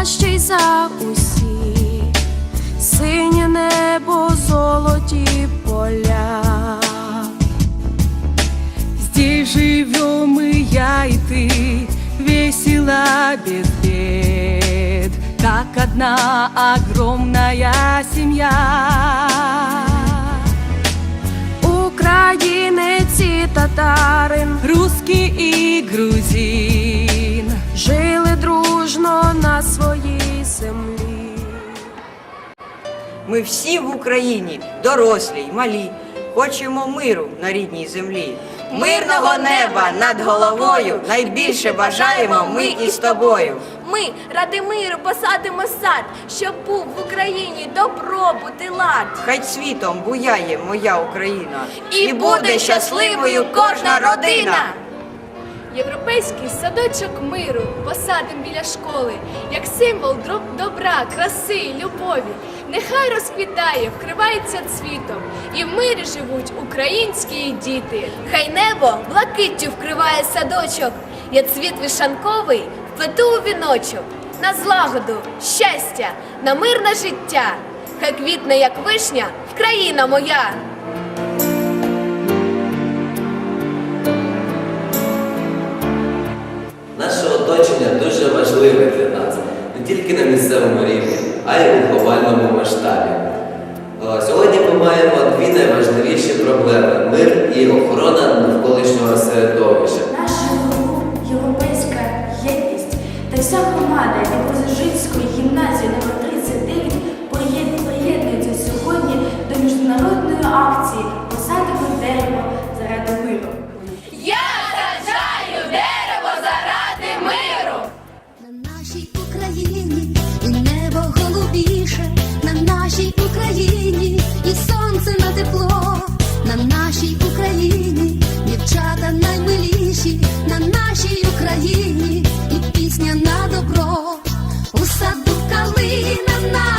кращий за усі, синє небо, золоті поля, Здесь живем мы, я, и ты, весела без бед, как одна огромная семья. Ми всі в Україні, дорослі й малі, хочемо миру на рідній землі. Мирного неба над головою найбільше бажаємо ми із тобою. Ми ради миру посадимо сад, щоб був в Україні добробут і лад. Хай світом буяє моя Україна, І буде щасливою кожна родина. Європейський садочок миру посадим біля школи, як символ добра, краси, любові. Нехай розквітає, вкривається цвітом, і в мирі живуть українські діти. Хай небо блакиттю вкриває садочок, я цвіт вишанковий вплету у віночок. На злагоду, щастя, на мирне життя. Хай квітне, як вишня, Вкраїна моя. Тільки на місцевому рівні, а й у глобальному масштабі. Е, Сьогодні ми маємо дві найважливіші проблеми мир і охорона навколишнього середовища. Наша європейська єдність та вся громада від Лозижинської Україні, і небо голубіше на нашій Україні, і сонце на тепло, на нашій Україні, дівчата наймиліші, на нашій Україні, і пісня на добро, у саду калина. на...